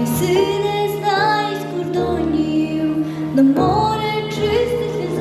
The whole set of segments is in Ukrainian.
Ліси не знають кордонів, до моря чистих і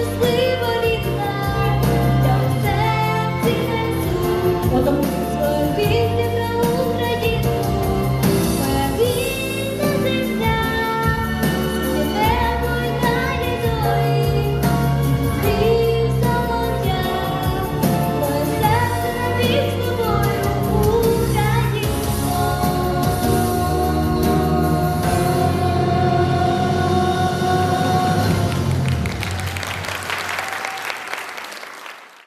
just leave.